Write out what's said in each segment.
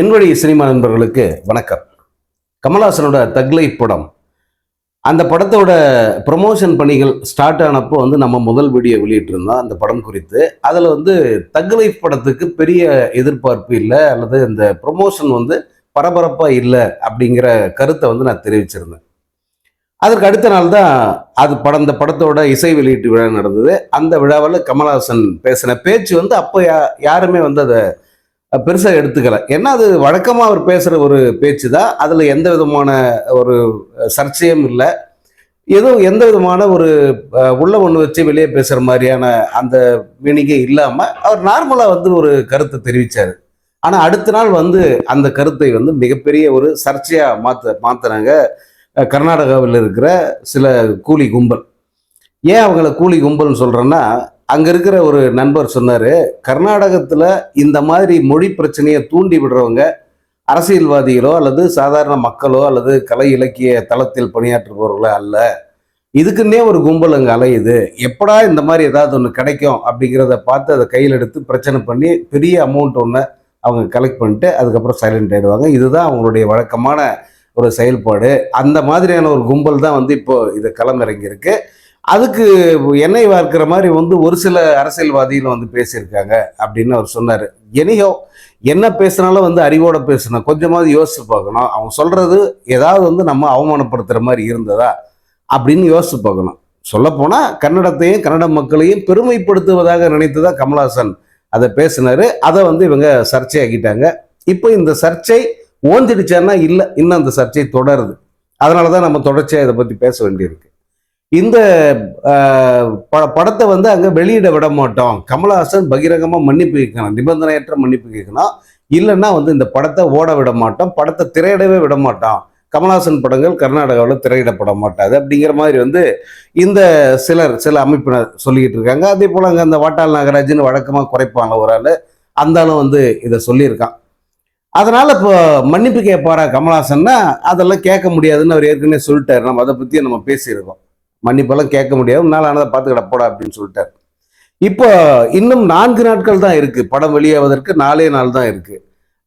என்னுடைய சினிமா நண்பர்களுக்கு வணக்கம். கமல்ஹாசனோட தக்லை படம். அந்த படத்தோட ப்ரமோஷன் பணிகள் ஸ்டார்ட் ஆனப்போ வந்து நம்ம முதல் வீடியோ வெளியிட்டிருந்தோம். அந்த படம் குறித்து. அதில் வந்து தக்லை படத்துக்கு பெரிய எதிர்பார்ப்பு இல்லை அல்லது இந்த ப்ரொமோஷன் வந்து பரபரப்பாக இல்லை அப்படிங்கிற கருத்தை வந்து நான் தெரிவிச்சிருந்தேன். அதற்கு அடுத்த நாள் தான் அது படம் இந்த படத்தோட இசை வெளியீட்டு விழா நடந்தது. அந்த விழாவில் கமல்ஹாசன் பேசின பேச்சு வந்து அப்போ யா யாருமே வந்து அதை பெருசாக எடுத்துக்கல. ஏன்னா அது வழக்கமாக அவர் பேசுகிற ஒரு பேச்சு தான் அதில் எந்த விதமான ஒரு சர்ச்சையும் இல்லை. எதுவும் எந்த விதமான ஒரு உள்ள ஒன்று வச்சு வெளியே பேசுகிற மாதிரியான அந்த வினிகை இல்லாமல் அவர் நார்மலாக வந்து ஒரு கருத்தை தெரிவித்தார் ஆனால் அடுத்த நாள் வந்து அந்த கருத்தை வந்து மிகப்பெரிய ஒரு சர்ச்சையாக மாற்ற மாற்றினாங்க கர்நாடகாவில் இருக்கிற சில கூலி கும்பல். ஏன் அவங்கள கூலி கும்பல்னு சொல்கிறேன்னா அங்கே இருக்கிற ஒரு நண்பர் சொன்னார் கர்நாடகத்தில் இந்த மாதிரி மொழி பிரச்சனையை தூண்டி விடுறவங்க அரசியல்வாதிகளோ அல்லது சாதாரண மக்களோ அல்லது கலை இலக்கிய தளத்தில் பணியாற்றுபவர்களோ அல்ல. இதுக்குன்னே ஒரு கும்பல் அங்கே அலையுது. எப்படா இந்த மாதிரி ஏதாவது ஒன்று கிடைக்கும்? அப்படிங்கிறத பார்த்து அதை கையில் எடுத்து பிரச்சனை பண்ணி பெரிய அமௌண்ட் ஒன்று அவங்க கலெக்ட் பண்ணிட்டு அதுக்கப்புறம் சைலண்ட் ஆயிடுவாங்க. இதுதான் அவங்களுடைய வழக்கமான ஒரு செயல்பாடு. அந்த மாதிரியான ஒரு கும்பல் தான் வந்து இப்போது இது களமிறங்கியிருக்கு. அதுக்கு எண்ணெய் வார்க்கிற மாதிரி வந்து ஒரு சில அரசியல்வாதிகள் வந்து பேசியிருக்காங்க அப்படின்னு அவர் சொன்னார். எனியோ என்ன பேசினாலும் வந்து அறிவோட பேசணும். கொஞ்சமாவது யோசிச்சு பார்க்கணும். அவங்க சொல்றது ஏதாவது வந்து நம்ம அவமானப்படுத்துகிற மாதிரி இருந்ததா அப்படின்னு யோசிச்சு பார்க்கணும். சொல்லப்போனால் கன்னடத்தையும் கன்னட மக்களையும் பெருமைப்படுத்துவதாக நினைத்ததா கமல்ஹாசன் அதை பேசினார். அதை வந்து இவங்க சர்ச்சையாக்கிட்டாங்க. இப்போ இந்த சர்ச்சை ஓஞ்சிடுச்சான்னா இல்லை இன்னும் அந்த சர்ச்சை தொடருது. அதனால தான் நம்ம தொடர்ச்சியாக இதை பற்றி பேச வேண்டியிருக்கு. இந்த படத்தை வந்து அங்கே வெளியிட விட மாட்டோம். கமலஹாசன் பகிரங்கமாக மன்னிப்பு கேட்கணும் நிபந்தனையற்ற மன்னிப்பு கேட்கணும். இல்லைன்னா வந்து இந்த படத்தை ஓட விட மாட்டோம் படத்தை திரையிடவே விட மாட்டோம். கமலஹாசன் படங்கள் கர்நாடகாவில் திரையிடப்பட மாட்டாது அப்படிங்கிற மாதிரி வந்து இந்த சிலர் சில அமைப்பினர் சொல்லிக்கிட்டு இருக்காங்க. அதே போல் அங்கே அந்த வாட்டாள் நாகராஜன் வழக்கமாக குறைப்பாங்க ஒரு ஆள். அந்தாலும் வந்து இதை சொல்லியிருக்கான். அதனால் இப்போ மன்னிப்பு கேட்பாரா கமலஹாசன்னா அதெல்லாம் கேட்க முடியாதுன்னு அவர் ஏற்கனவே சொல்லிட்டார். நம்ம அதை பற்றி நம்ம பேசியிருக்கோம். மன்னிப்பெல்லாம் கேட்க முடியாது. நாள் ஆனதை பார்த்துக்கிட போடா அப்படின்னு சொல்லிட்டார். இப்போ இன்னும் நான்கு நாட்கள் தான் இருக்குது படம் வெளியாவதற்கு நாலே நாள் தான் இருக்குது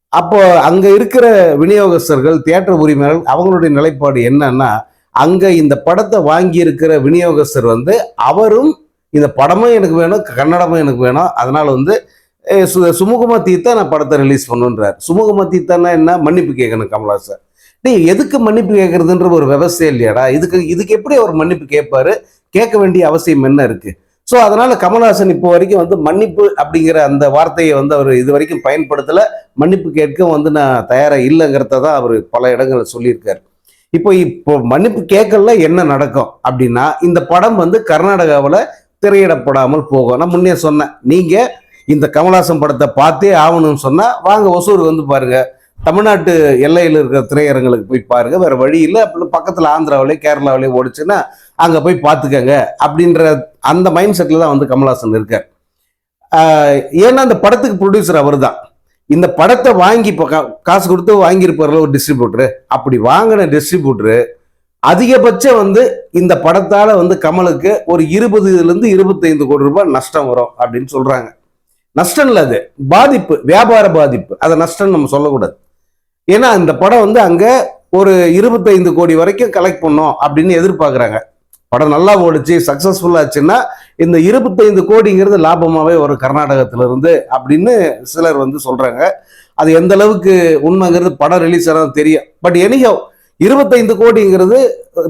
அப்போ அங்கே இருக்கிற விநியோகஸ்தர்கள் தியேட்டர் உரிமையாளர்கள் அவங்களுடைய நிலைப்பாடு என்னன்னா அங்கே இந்த படத்தை வாங்கி இருக்கிற விநியோகஸ்தர் வந்து அவரும் இந்த படமும் எனக்கு வேணும் கன்னடமும் எனக்கு வேணும். அதனால் வந்து சு- சுமூகமா தீர்த்தா நான் படத்தை ரிலீஸ் பண்ணுன்றார். சுமூகமா தீர்த்தான்னா என்ன? மன்னிப்பு கேட்கணும் கமல்ஹாசன். டேய் எதுக்கு மன்னிப்பு கேட்கறதுன்ற ஒரு விவசாயம் இல்லையாடா? இதுக்கு இதுக்கு எப்படி அவர் மன்னிப்பு கேட்பாரு? கேட்க வேண்டிய அவசியம் என்ன இருக்கு? ஸோ அதனால கமல்ஹாசன் இப்போ வரைக்கும் வந்து மன்னிப்பு அப்படிங்கிற அந்த வார்த்தையை வந்து அவர் இது வரைக்கும் பயன்படுத்தல. மன்னிப்பு கேட்க வந்து நான் தயாராக இல்லைங்கிறத தான் அவர் பல இடங்களில் சொல்லியிருக்காரு. இப்போ இப்போ மன்னிப்பு கேட்கல என்ன நடக்கும் அப்படின்னா இந்த படம் வந்து கர்நாடகாவில் திரையிடப்படாமல் போகும். நான் முன்னே சொன்னேன். நீங்கள் இந்த கமல்ஹாசன் படத்தை பார்த்தே ஆகணும்னு சொன்னால் வாங்க ஒசூர் வந்து பாருங்கள் தமிழ்நாட்டு எல்லையில் இருக்கிற திரையரங்களுக்கு போய் பாருங்க. வேற வழி இல்லை. அப்படி பக்கத்தில் ஆந்திராவிலே கேரளாவிலே ஓடிச்சுன்னா அங்கே போய் பார்த்துக்கங்க அப்படின்ற அந்த மைண்ட் செட்டில் தான் வந்து கமல்ஹாசன் இருக்கார். ஏன்னா அந்த படத்துக்கு ப்ரொடியூசர் அவர் தான் இந்த படத்தை வாங்கி இப்போ கா- காசு கொடுத்து வாங்கியிருப்பார்ல ஒரு டிஸ்ட்ரிபியூட்டரு அப்படி வாங்கின டிஸ்ட்ரிபியூட்டரு அதிகபட்சம் வந்து இந்த படத்தால் வந்து கமலுக்கு ஒரு இருபதுலேருந்து இருபத்தைந்து கோடி ரூபாய் நஷ்டம் வரும் அப்படின்னு சொல்கிறாங்க நஷ்டம் இல்லை அது. பாதிப்பு வியாபார பாதிப்பு. அதை நஷ்டம் நம்ம சொல்லக்கூடாது. ஏன்னா இந்த படம் வந்து அங்க ஒரு இருபத்தைந்து கோடி வரைக்கும் கலெக்ட் பண்ணோம் அப்படின்னு எதிர்பார்க்குறாங்க. படம் நல்லா ஓடிச்சு சக்ஸஸ்ஃபுல்லாச்சுன்னா இந்த இருபத்தைந்து கோடிங்கிறது லாபமாகவே ஒரு கர்நாடகத்திலிருந்து அப்படின்னு சிலர் வந்து சொல்கிறாங்க அது எந்த அளவுக்கு உண்மைங்கிறது படம் ரிலீஸ் ஆனது தெரியும். பட் எனிஹோ இருபத்தைந்து கோடிங்கிறது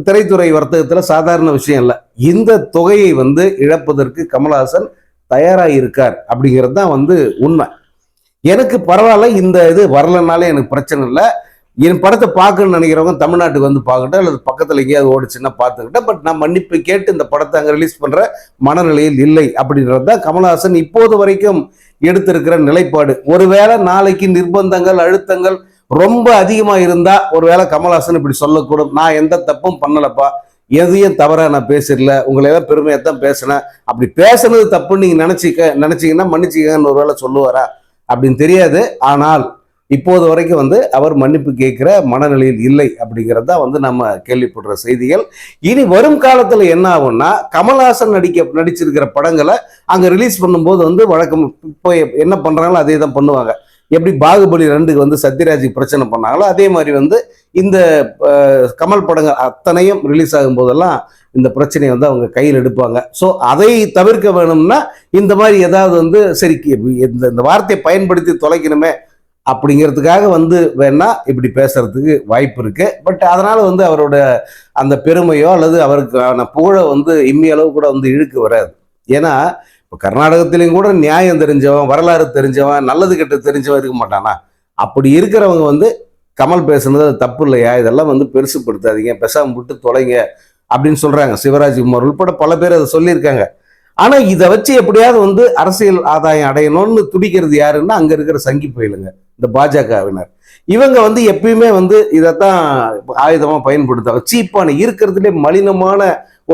திரைத்துறை வர்த்தகத்தில் சாதாரண விஷயம் இல்லை. இந்த தொகையை வந்து இழப்பதற்கு கமல்ஹாசன் தயாராக இருக்கார் அப்படிங்கிறது தான் வந்து உண்மை. எனக்கு பரவாயில்ல இந்த இது வரலனாலே எனக்கு பிரச்சனை இல்லை. என் படத்தை பார்க்கணும்னு நினைக்கிறவங்க தமிழ்நாட்டுக்கு வந்து பார்க்கட்டும் அல்லது பக்கத்தில் எங்கேயாவது ஓடிச்சுன்னா பார்த்துக்கிட்டேன் பட் நான் மன்னிப்பு கேட்டு இந்த படத்தை அங்கே ரிலீஸ் பண்ணுற மனநிலையில் இல்லை அப்படின்றது தான் கமல்ஹாசன் இப்போது வரைக்கும் எடுத்திருக்கிற நிலைப்பாடு. ஒருவேளை நாளைக்கு நிர்பந்தங்கள் அழுத்தங்கள் ரொம்ப அதிகமாக இருந்தால் ஒருவேளை கமல்ஹாசன் இப்படி சொல்லக்கூடும். நான் எந்த தப்பும் பண்ணலப்பா. எதையும் தவறாக நான் பேசிடல. உங்களை எல்லாம் பெருமையாக தான் பேசினேன். அப்படி பேசுனது தப்புன்னு நீங்கள் நினச்சிக்க நினச்சிங்கன்னா மன்னிச்சிக்கங்கன்னு ஒரு வேளை சொல்லுவாரா? அப்படின்னு தெரியாது. ஆனால் இப்போது வரைக்கும் வந்து அவர் மன்னிப்பு கேட்குற மனநிலையில் இல்லை அப்படிங்கிறது தான் வந்து நம்ம கேள்விப்படுற செய்திகள். இனி வரும் காலத்தில் என்ன ஆகும்னா கமல்ஹாசன் நடிக்க நடிச்சிருக்கிற படங்களை அங்கே ரிலீஸ் பண்ணும்போது வந்து வழக்கம் இப்போ என்ன பண்ணுறாங்களோ அதே தான் பண்ணுவாங்க. எப்படி பாகுபலி ரெண்டுக்கு வந்து சத்யராஜுக்கு பிரச்சனை பண்ணாங்களோ அதே மாதிரி வந்து இந்த கமல் படங்கள் அத்தனையும் ரிலீஸ் ஆகும் போதெல்லாம் இந்த பிரச்சனையை வந்து அவங்க கையில் எடுப்பாங்க. ஸோ அதை தவிர்க்க வேணும்னா இந்த மாதிரி ஏதாவது வந்து சரி இந்த இந்த வார்த்தையை பயன்படுத்தி தொலைக்கணுமே அப்படிங்கிறதுக்காக வந்து வேணா இப்படி பேசுறதுக்கு வாய்ப்பு இருக்கு. பட் அதனால வந்து அவரோட அந்த பெருமையோ அல்லது அவருக்கான புகழை வந்து இம்மி அளவு கூட வந்து இழுக்க வராது. ஏன்னா இப்போ கர்நாடகத்திலையும் கூட நியாயம் தெரிஞ்சவன் வரலாறு தெரிஞ்சவன் நல்லது கெட்ட தெரிஞ்சவன் இருக்க மாட்டானா? அப்படி இருக்கிறவங்க வந்து கமல் பேசுனது அது தப்பு இல்லையா? இதெல்லாம் வந்து பெருசுப்படுத்தாதீங்க பெசாம விட்டு தொலைங்க அப்படின்னு சொல்கிறாங்க சிவராஜ் குமார் உள்பட பல பேர் அதை சொல்லியிருக்காங்க. ஆனால் இதை வச்சு எப்படியாவது வந்து அரசியல் ஆதாயம் அடையணும்னு துடிக்கிறது யாருன்னா அங்கே இருக்கிற சங்கி புயலுங்க இந்த பாஜகவினர். இவங்க வந்து எப்பயுமே வந்து இதைத்தான் ஆயுதமாக பயன்படுத்துவாங்க. சீப்பான இருக்கிறதுலே மலினமான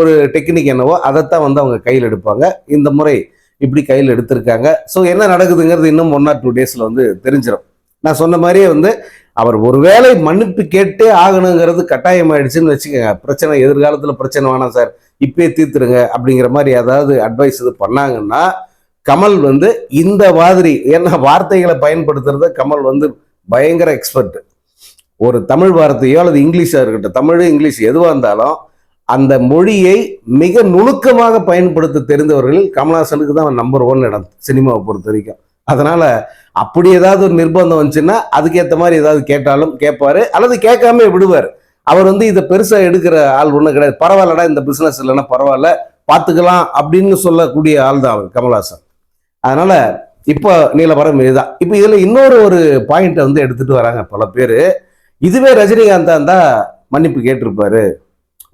ஒரு டெக்னிக் என்னவோ அதைத்தான் வந்து அவங்க கையில் எடுப்பாங்க. இந்த முறை இப்படி கையில் எடுத்திருக்காங்க. ஸோ என்ன நடக்குதுங்கிறது இன்னும் ஒன் ஆர் டூ டேஸில் வந்து தெரிஞ்சிடும் நான் சொன்ன மாதிரியே வந்து அவர் ஒருவேளை மன்னிப்பு கேட்டே ஆகணுங்கிறது கட்டாயமாயிடுச்சுன்னு வச்சுக்கோங்க. பிரச்சனை எதிர்காலத்தில் பிரச்சனை வேணாம் சார். இப்பயே தீர்த்துருங்க அப்படிங்கிற மாதிரி ஏதாவது அட்வைஸ் இது பண்ணாங்கன்னா கமல் வந்து இந்த மாதிரி ஏன்னா வார்த்தைகளை பயன்படுத்துறத கமல் வந்து பயங்கர எக்ஸ்பர்ட் ஒரு தமிழ் வார்த்தையோ அல்லது இங்கிலீஷாக இருக்கட்டும் தமிழ் இங்கிலீஷ் எதுவாக இருந்தாலும் அந்த மொழியை மிக நுணுக்கமாக பயன்படுத்த தெரிந்தவர்களில் கமல்ஹாசனுக்கு தான் நம்பர் ஒன் இடம் சினிமாவை பொறுத்த வரைக்கும். அதனால அப்படி ஏதாவது ஒரு நிர்பந்தம் வந்துச்சுன்னா அதுக்கேற்ற மாதிரி ஏதாவது கேட்டாலும் கேட்பாரு அல்லது கேட்காம விடுவார். அவர் வந்து இதை பெருசா எடுக்கிற ஆள் ஒன்றும் கிடையாது. பரவாயில்லடா இந்த பிசினஸ் இல்லைன்னா பரவாயில்ல பார்த்துக்கலாம் அப்படின்னு சொல்லக்கூடிய ஆள் தான் அவர் கமல்ஹாசன். அதனால இப்போ நீலவரம் இதுதான். இப்போ இதில் இன்னொரு ஒரு பாயிண்ட்டை வந்து எடுத்துட்டு வராங்க பல பேர். இதுவே ரஜினிகாந்தா இருந்தால் மன்னிப்பு கேட்டிருப்பாரு.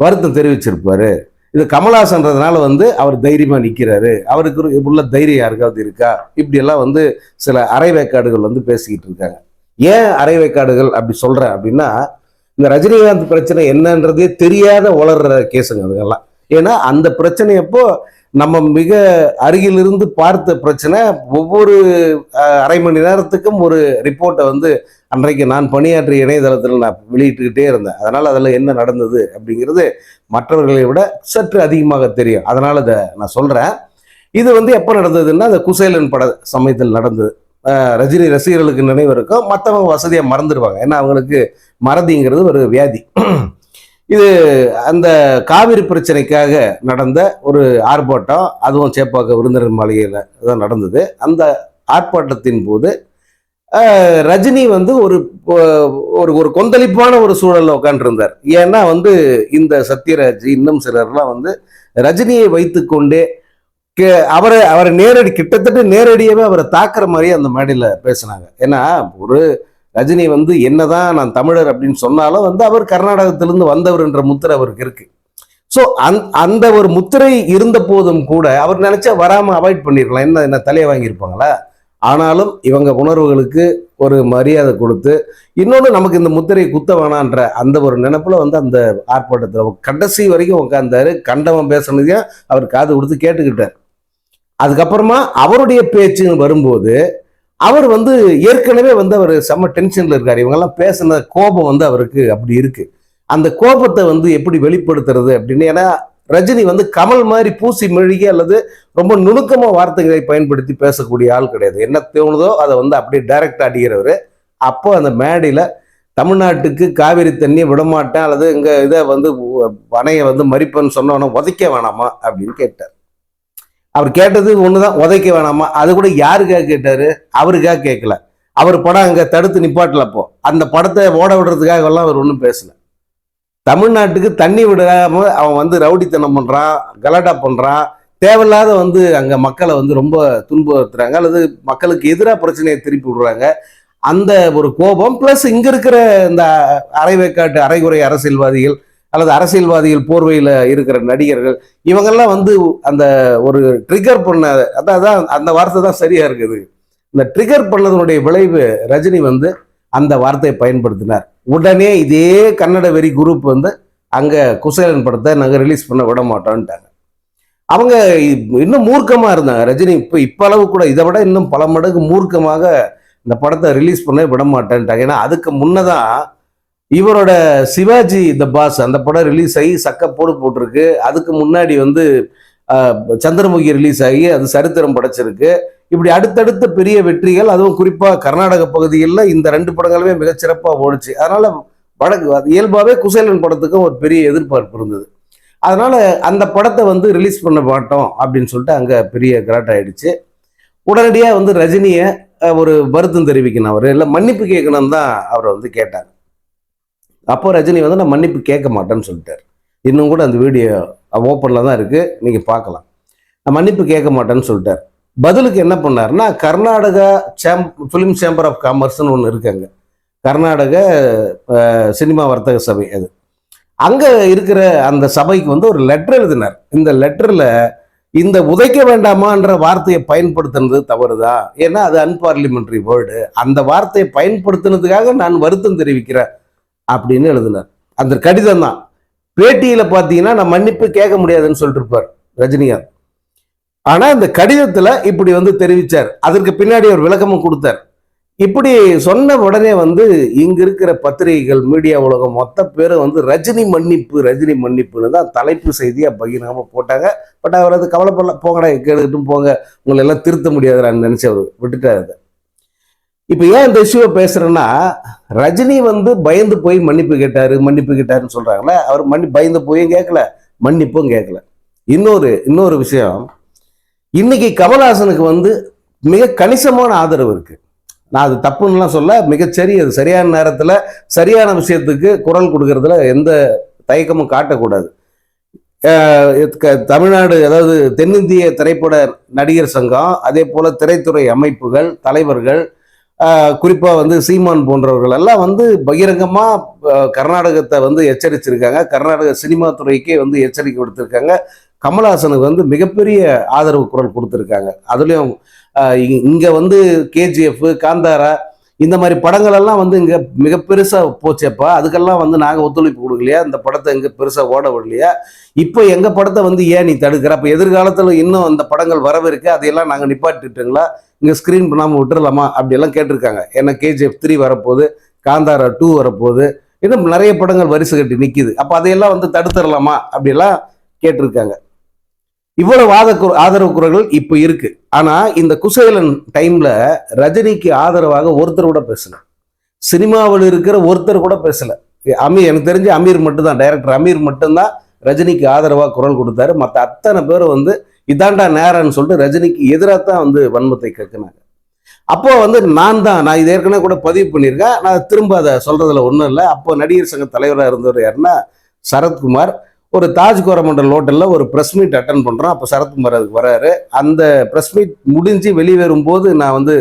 வருத்தம் தெரிவிச்சிருப்பாரு. இது கமலாசன்றதுனால வந்து அவர் தைரியமா நிக்கிறாரு. அவருக்கு உள்ள தைரியம் யாருக்காவது இருக்கா? இப்படியெல்லாம் வந்து சில அரைவேக்காடுகள் வந்து பேசிக்கிட்டு இருக்காங்க. ஏன் அரைவேக்காடுகள் அப்படி சொல்றேன் அப்படின்னா இந்த ரஜினிகாந்த் பிரச்சனை என்னன்றதே தெரியாத உளர்ற கேஸுங்க அதுங்கெல்லாம் ஏன்னா அந்த பிரச்சனையப்போ நம்ம மிக அருகிலிருந்து பார்த்த பிரச்சனை ஒவ்வொரு அரை மணி நேரத்துக்கும் ஒரு ரிப்போர்ட்டை வந்து அன்றைக்கு நான் பணியாற்றிய இணையதளத்தில் நான் வெளியிட்டுக்கிட்டே இருந்தேன். அதனால் அதில் என்ன நடந்தது அப்படிங்கிறது மற்றவர்களை விட சற்று அதிகமாக தெரியும். அதனால் அதை நான் சொல்கிறேன் இது வந்து எப்போ நடந்ததுன்னா அந்த குசேலன் பட சமயத்தில் நடந்தது. ரஜினி ரசிகர்களுக்கு நினைவு இருக்கும். மற்றவங்க வசதியாக மறந்துடுவாங்க. ஏன்னா அவங்களுக்கு மறதிங்கிறது ஒரு வியாதி. இது அந்த காவிரி பிரச்சனைக்காக நடந்த ஒரு ஆர்ப்பாட்டம் அதுவும் சேப்பாக்க விருந்தினர் மாளிகையில் தான் நடந்தது. அந்த ஆர்ப்பாட்டத்தின் போது ரஜினி வந்து ஒரு ஒரு ஒரு கொந்தளிப்பான ஒரு சூழலில் உட்காந்துருந்தார் ஏன்னா வந்து இந்த சத்யராஜ் இன்னும் சிலர்லாம் வந்து ரஜினியை வைத்துக்கொண்டே கே- அவரை அவரை நேரடி கிட்டத்தட்ட நேரடியாகவே அவரை தாக்குற மாதிரியே அந்த மாடியில் பேசினாங்க. ஏன்னா ஒரு ரஜினி வந்து என்னதான் நான் தமிழர் அப்படின்னு சொன்னாலும் வந்து அவர் கர்நாடகத்திலிருந்து வந்தவர் என்ற முத்திரை அவருக்கு இருக்கு. ஸோ அந் அந்த ஒரு முத்திரை இருந்த போதும் கூட அவர் நினைச்சா வராம அவாய்ட் பண்ணிருக்கலாம். என்ன என்ன தலையை வாங்கியிருப்பாங்களா? ஆனாலும் இவங்க உணர்வுகளுக்கு ஒரு மரியாதை கொடுத்து இன்னொன்று நமக்கு இந்த முத்திரையை குத்த வேணான்ற அந்த ஒரு நினப்பில் வந்து அந்த ஆர்ப்பாட்டத்தில் கடைசி வரைக்கும் உட்காந்தாரு கண்டவன் பேசுனதையும் அவர் காது கொடுத்து கேட்டுக்கிட்டார். அதுக்கப்புறமா அவருடைய பேச்சுன்னு வரும்போது அவர் வந்து ஏற்கனவே வந்து அவர் செம்ம டென்ஷன்ல இருக்கார். இவங்கெல்லாம் பேசின கோபம் வந்து அவருக்கு அப்படி இருக்கு. அந்த கோபத்தை வந்து எப்படி வெளிப்படுத்துறது அப்படின்னு ஏன்னா ரஜினி வந்து கமல் மாதிரி பூசி மெழுகி அல்லது ரொம்ப நுணுக்கமாக வார்த்தைகளை பயன்படுத்தி பேசக்கூடிய ஆள் கிடையாது. என்ன தோணுதோ அதை வந்து அப்படியே டைரக்டாக அடிக்கிறவர். அப்போ அந்த மேடையில் தமிழ்நாட்டுக்கு காவிரி தண்ணியை விடமாட்டேன் அல்லது இங்கே இதை வந்து வனையை வந்து மறிப்பேன்னு சொன்னவன உதைக்க வேணாமா அப்படின்னு கேட்டார். அவர் கேட்டது தான் உதைக்க வேணாமா? அது கூட யாருக்காக கேட்டார்? அவருக்காக கேட்கல. அவர் படம் அங்கே தடுத்து நிப்பாட்டல அப்போ. அந்த படத்தை ஓட விடுறதுக்காக எல்லாம் அவர் ஒன்றும் பேசலை. தமிழ்நாட்டுக்கு தண்ணி விடாமல் அவன் வந்து ரவுடித்தனம் பண்ணுறான் கலாட்டா பண்ணுறான் தேவையில்லாத வந்து அங்கே மக்களை வந்து ரொம்ப துன்புறுத்துறாங்க. அல்லது மக்களுக்கு எதிராக பிரச்சனையை திருப்பி விடுறாங்க. அந்த ஒரு கோபம் ப்ளஸ் இங்கே இருக்கிற இந்த அரைவேக்காட்டு அரைகுறை அரசியல்வாதிகள் அல்லது அரசியல்வாதிகள் போர்வையில் இருக்கிற நடிகர்கள் இவங்கெல்லாம் வந்து அந்த ஒரு ட்ரிகர் பண்ண அதான் அதான் அந்த வார்த்தை தான் சரியா இருக்குது. இந்த ட்ரிகர் பண்ணதனுடைய விளைவு ரஜினி வந்து அந்த வார்த்தையை பயன்படுத்தினார். உடனே இதே கன்னட வெறி குரூப் வந்து அங்கே குசேலன் படத்தை நாங்கள் ரிலீஸ் பண்ண விட மாட்டோன்ட்டாங்க அவங்க இன்னும் மூர்க்கமாக இருந்தாங்க. ரஜினி இப்போ இப்போ அளவு கூட இதை விட இன்னும் பல மடங்கு மூர்க்கமாக இந்த படத்தை ரிலீஸ் பண்ண விட மாட்டேன்ட்டாங்க. ஏன்னா அதுக்கு முன்னதான் இவரோட சிவாஜி த பாஸ் அந்த படம் ரிலீஸ் ஆகி சக்கப்போடு போடு போட்டிருக்கு. அதுக்கு முன்னாடி வந்து சந்திரமுகி ரிலீஸ் ஆகி அது சரித்திரம் படைச்சிருக்கு. இப்படி அடுத்தடுத்த பெரிய வெற்றிகள் அதுவும் குறிப்பாக கர்நாடக பகுதிகளில் இந்த ரெண்டு படங்களுமே மிகச்சிறப்பாக ஓடுச்சு. அதனால் வடக்கு அது குசேலன் படத்துக்கும் ஒரு பெரிய எதிர்பார்ப்பு இருந்தது. அதனால் அந்த படத்தை வந்து ரிலீஸ் பண்ண மாட்டோம் அப்படின்னு சொல்லிட்டு அங்கே பெரிய கிராட் ஆயிடுச்சு. உடனடியாக வந்து ரஜினியை ஒரு வருத்தம் தெரிவிக்கணும் அவர். இல்லை மன்னிப்பு கேட்கணும் தான் அவரை வந்து கேட்டாங்க அப்போ ரஜினி வந்து நான் மன்னிப்பு கேட்க மாட்டேன்னு சொல்லிட்டார். இன்னும் கூட அந்த வீடியோ ஓப்பனில் தான் இருக்குது நீங்கள் பார்க்கலாம். நான் மன்னிப்பு கேட்க மாட்டேன்னு சொல்லிட்டார். பதிலுக்கு என்ன பண்ணாருன்னா Karnataka same film chamber of காமர்ஸ்னு ஒன்று இருக்காங்க கர்நாடக சினிமா வர்த்தக சபை அது. அங்கே இருக்கிற அந்த சபைக்கு வந்து ஒரு லெட்டர் எழுதினார். இந்த லெட்டரில் இந்த உதைக்க வேண்டாமான்ற வார்த்தையை பயன்படுத்துனது தவறுதா ஏன்னா அது அன்பார்லிமெண்ட்ரி வேர்டு அந்த வார்த்தையை பயன்படுத்தினதுக்காக நான் வருத்தம் தெரிவிக்கிறேன். அப்படின்னு எழுதினார். அந்த கடிதம் தான். பேட்டியில் பார்த்தீங்கன்னா நான் மன்னிப்பு கேட்க முடியாதுன்னு சொல்லிட்டு இருப்பார் ரஜினிகாந்த் ஆனால் இந்த கடிதத்தில் இப்படி வந்து தெரிவிச்சார். அதற்கு பின்னாடி ஒரு விளக்கமும் கொடுத்தார். இப்படி சொன்ன உடனே வந்து இங்கே இருக்கிற பத்திரிகைகள் மீடியா உலகம் மொத்த பேரும் வந்து ரஜினி மன்னிப்பு ரஜினி மன்னிப்புன்னு தான் தலைப்பு செய்தியாக பகிரமா போட்டாங்க. பட் அவர் அது கவலைப்படல. போங்கடா கேட்டுக்கிட்டும் போங்க. உங்களை எல்லாம் திருத்த முடியாதுன்னு நினச்சி அவர் விட்டுட்டார் அதை. இப்போ ஏன் இந்த இஷ்யூவை பேசுறேன்னா ரஜினி வந்து பயந்து போய் மன்னிப்பு கேட்டாரு மன்னிப்பு கேட்டாருன்னு சொல்றாங்களே அவர் மன்னி பயந்து போயும் கேட்கல மன்னிப்பும் கேட்கல. இன்னொரு இன்னொரு விஷயம் இன்னைக்கு கமல்ஹாசனுக்கு வந்து மிக கணிசமான ஆதரவு இருக்கு. நான் அது தப்புன்னுலாம் சொல்ல மிகச்சரி அது சரியான நேரத்தில் சரியான விஷயத்துக்கு குரல் கொடுக்கறதுல எந்த தயக்கமும் காட்டக்கூடாது. க- தமிழ்நாடு அதாவது தென்னிந்திய திரைப்பட நடிகர் சங்கம் அதே போல் திரைத்துறை அமைப்புகள் தலைவர்கள் குறிப்பாக வந்து சீமான் போன்றவர்கள் எல்லாம் வந்து பகிரங்கமாக கர்நாடகத்தை வந்து எச்சரிச்சிருக்காங்க. கர்நாடக சினிமா துறைக்கே வந்து எச்சரிக்கை கொடுத்துருக்காங்க கமல்ஹாசனுக்கு வந்து மிகப்பெரிய ஆதரவு குரல் கொடுத்துருக்காங்க. அதுலேயும் இங்கே வந்து கேஜிஎஃப் காந்தாரா இந்த மாதிரி படங்கள் எல்லாம் வந்து இங்கே மிக பெருசாக போச்சேப்பா அதுக்கெல்லாம் வந்து நாங்கள் ஒத்துழைப்பு கொடுக்கலையா? இந்த படத்தை இங்கே பெருசாக ஓட விடலையா? இப்போ எங்கள் படத்தை வந்து ஏன் நீ தடுக்கிற? அப்போ எதிர்காலத்தில் இன்னும் அந்த படங்கள் வரவிருக்கு அதையெல்லாம் நாங்கள் நிப்பாட்டிட்டுங்களா? இங்கே ஸ்க்ரீன் பண்ணாமல் விட்டுறலாமா? அப்படியெல்லாம் கேட்டிருக்காங்க. ஏன்னா கேஜிஎஃப் த்ரீ வரப்போகுது காந்தாரா டூ வரப்போகுது. இன்னும் நிறைய படங்கள் வரிசை கட்டி நிற்கிது அப்போ அதையெல்லாம் வந்து தடுத்துடலாமா? அப்படியெல்லாம் கேட்டிருக்காங்க. இவ்வளவு ஆத ஆதரவு குரல்கள் இப்போ இருக்கு. ஆனா இந்த குசேலன் டைம்ல ரஜினிக்கு ஆதரவாக ஒருத்தர் கூட பேசல. சினிமாவில் இருக்கிற ஒருத்தர் கூட பேசல. அமீர் எனக்கு தெரிஞ்சு அமீர் மட்டும்தான் டைரக்டர் அமீர் மட்டும்தான் ரஜினிக்கு ஆதரவாக குரல் கொடுத்தாரு. மற்ற அத்தனை பேர் வந்து இதாண்டா நேரம்னு சொல்லிட்டு ரஜினிக்கு எதிராக தான் வந்து வன்மத்தை கேட்கினாங்க. அப்போ வந்து நான் தான் நான் இது ஏற்கனவே கூட பதிவு பண்ணியிருக்கேன். நான் திரும்ப அதை சொல்றதுல ஒன்றும் இல்லை. அப்போ நடிகர் சங்க தலைவராக இருந்தவர் யாருன்னா சரத்குமார். ஒரு தாஜ் கோரமண்டல் ஹோட்டலில் ஒரு ப்ரெஸ் மீட் அட்டன் பண்ணுறோம் அப்போ சரத்குமார் அதுக்கு வராரு. அந்த ப்ரெஸ் மீட் முடிஞ்சு வெளியே வரும்போது நான் வந்து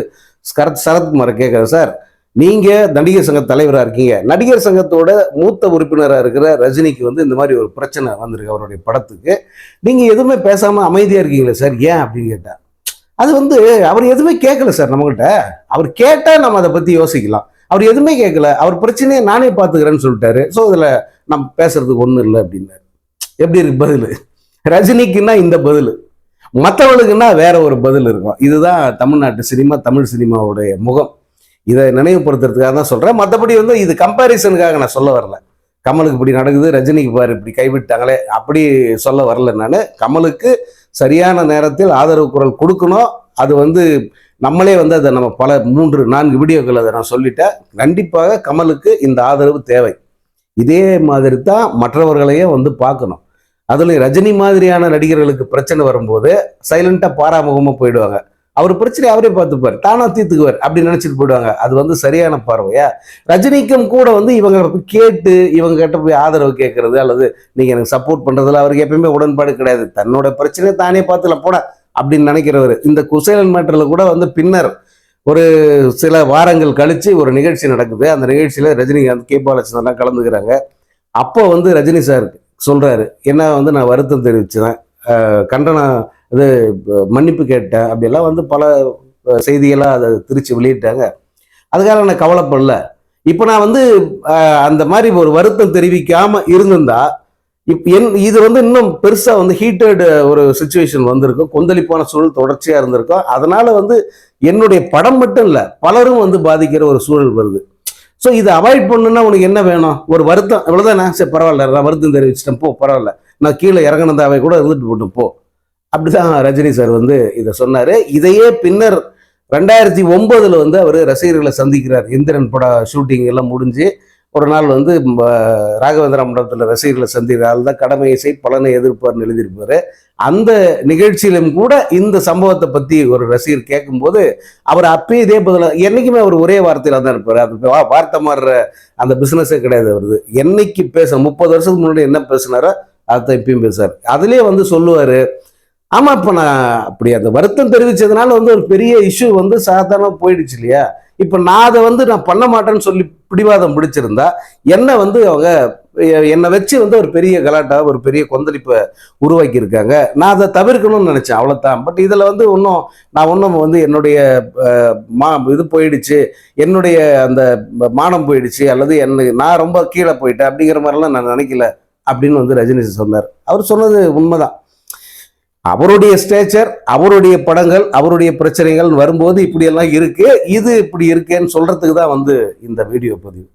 சரத் சரத்குமாரை கேட்குறேன் சார் நீங்கள் நடிகர் சங்க தலைவராக இருக்கீங்க. நடிகர் சங்கத்தோட மூத்த உறுப்பினராக இருக்கிற ரஜினிக்கு வந்து இந்த மாதிரி ஒரு பிரச்சனை வந்திருக்கு அவருடைய படத்துக்கு. நீங்கள் எதுவுமே பேசாமல் அமைதியாக இருக்கீங்களே சார்? ஏன் அப்படின்னு கேட்டால் அது வந்து அவர் எதுவுமே கேட்கல சார் நம்மகிட்ட. அவர் கேட்டால் நம்ம அதை பற்றி யோசிக்கலாம். அவர் எதுவுமே கேட்கல அவர் பிரச்சனையை நானே பார்த்துக்கிறேன்னு சொல்லிட்டாரு. ஸோ இதில் நம்ம பேசுறதுக்கு ஒன்றும் இல்லை அப்படின்னாரு. எப்படி இருக்கு பதில்? ரஜினிக்குன்னா இந்த பதில். மற்றவளுக்குன்னா வேற ஒரு பதில் இருக்கும். இதுதான் தமிழ்நாட்டு சினிமா தமிழ் சினிமாவுடைய முகம். இதை நினைவுபடுத்துறதுக்காக தான் சொல்கிறேன் மற்றபடி வந்து இது கம்பேரிசனுக்காக நான் சொல்ல வரல. கமலுக்கு இப்படி நடக்குது ரஜினிக்கு பாரு இப்படி கைவிட்டாங்களே அப்படி சொல்ல வரல நான். கமலுக்கு சரியான நேரத்தில் ஆதரவு குரல் கொடுக்கணும். அது வந்து நம்மளே வந்து அதை நம்ம பல மூன்று நான்கு வீடியோக்கள் அதை நான் சொல்லிட்டேன். கண்டிப்பாக கமலுக்கு இந்த ஆதரவு தேவை. இதே மாதிரி தான் மற்றவர்களையும் வந்து பார்க்கணும். அதுலேயும் ரஜினி மாதிரியான நடிகர்களுக்கு பிரச்சனை வரும்போது சைலண்டாக பாராமுகமாக போயிடுவாங்க. அவர் பிரச்சனை அவரே பார்த்துப்பார். தானா தீர்த்துக்குவார் அப்படின்னு நினைச்சிட்டு போயிடுவாங்க. அது வந்து சரியான பார்வையா? ரஜினிக்கும் கூட வந்து இவங்க கேட்டு இவங்க கிட்ட போய் ஆதரவு கேட்கறது அல்லது நீங்க எனக்கு சப்போர்ட் பண்றதுல அவருக்கு எப்பயுமே உடன்பாடு கிடையாது. தன்னோட பிரச்சனையை தானே பார்த்துல போட அப்படின்னு நினைக்கிறவர். இந்த குசேலன் மேட்டர்ல கூட வந்து பின்னர் ஒரு சில வாரங்கள் கழிச்சு ஒரு நிகழ்ச்சி நடக்குது. அந்த நிகழ்ச்சியில ரஜினிகாந்த் கே பாலச்சந்திரன் கலந்துக்கிறாங்க. அப்போ வந்து ரஜினி சார் சொல்கிறாரு என்ன வந்து நான் வருத்தம் தெரிவிச்சேன் கண்டனம் இது மன்னிப்பு கேட்டேன். அப்படியெல்லாம் வந்து பல செய்திகளாக அதை திருச்சி வெளியிட்டாங்க. அதுக்காக நான் கவலைப்படல. இப்போ நான் வந்து அந்த மாதிரி ஒரு வருத்தம் தெரிவிக்காமல் இருந்திருந்தா இப் என் இது வந்து இன்னும் பெருசாக வந்து ஹீட்டட் ஒரு சுச்சுவேஷன் வந்திருக்கும். கொந்தளிப்பான சூழல் தொடர்ச்சியாக இருந்திருக்கும். அதனால் வந்து என்னுடைய படம் மட்டும் இல்லை பலரும் வந்து பாதிக்கிற ஒரு சூழல் வருது. ஸோ இதை அவாய்ட் பண்ணுன்னா உனக்கு என்ன வேணும்? ஒரு வருத்தம். இவ்வளோதானே சரி பரவாயில்ல நான் வருத்தம் தெரிவிச்சிட்டேன். போ பரவாயில்ல. நான் கீழே இறங்கினதாவே கூட இருந்துட்டு போட்டு போ. அப்படிதான் ரஜினி சார் வந்து இதை சொன்னார். இதையே பின்னர் ரெண்டாயிரத்தி ஒன்பதில் வந்து அவர் ரசிகர்களை சந்திக்கிறார். இந்திரன் பட ஷூட்டிங் எல்லாம் முடிஞ்சு ஒரு நாள் வந்து ராகவேந்திர மண்டபத்தில் ரசிகர்களை சந்தித்தால் தான் கடமையை செய் பலனை எதிர்ப்பார்னு எழுதியிருப்பார். அந்த நிகழ்ச்சியிலும் கூட இந்த சம்பவத்தை பற்றி ஒரு ரசிகர் கேட்கும்போது அவர் அப்பயே இதே பதில் என்னைக்குமே அவர் ஒரே வார்த்தையில் தான் இருப்பார். அது வா- வார்த்தை மாறுற அந்த பிஸ்னஸே கிடையாது வருது என்னைக்கு பேச முப்பது வருஷத்துக்கு முன்னாடி என்ன பேசினாரோ அதை இப்பயும் பேசுவார். அதுலேயே வந்து சொல்லுவார் ஆமாம் இப்போ நான் அப்படி அந்த வருத்தம் தெரிவித்ததுனால வந்து ஒரு பெரிய இஷ்யூ வந்து சாதாரணமாக போயிடுச்சு இல்லையா? இப்போ நான் அதை வந்து நான் பண்ண மாட்டேன்னு சொல்லி பிடிவாதம் பிடிச்சிருந்தா என்ன வந்து அவங்க என்னை வச்சு வந்து ஒரு பெரிய கலாட்டா ஒரு பெரிய கொந்தளிப்பை உருவாக்கியிருக்காங்க. நான் அதை தவிர்க்கணும்னு நினச்சேன் அவ்வளோதான் பட் இதில் வந்து இன்னும் நான் ஒன்றும் வந்து என்னுடைய மா இது போயிடுச்சு என்னுடைய அந்த மானம் போயிடுச்சு அல்லது என்ன நான் ரொம்ப கீழே போயிட்டேன் அப்படிங்கிற மாதிரிலாம் நான் நினைக்கல அப்படின்னு வந்து ரஜினி சொன்னார். அவர் சொன்னது உண்மைதான். அவருடைய ஸ்டேச்சர் அவருடைய படங்கள் அவருடைய பிரச்சனைகள் வரும்போது இப்படியெல்லாம் இருக்கு. இது இப்படி இருக்கேன்னு சொல்றதுக்கு தான் வந்து இந்த வீடியோ பதிவு.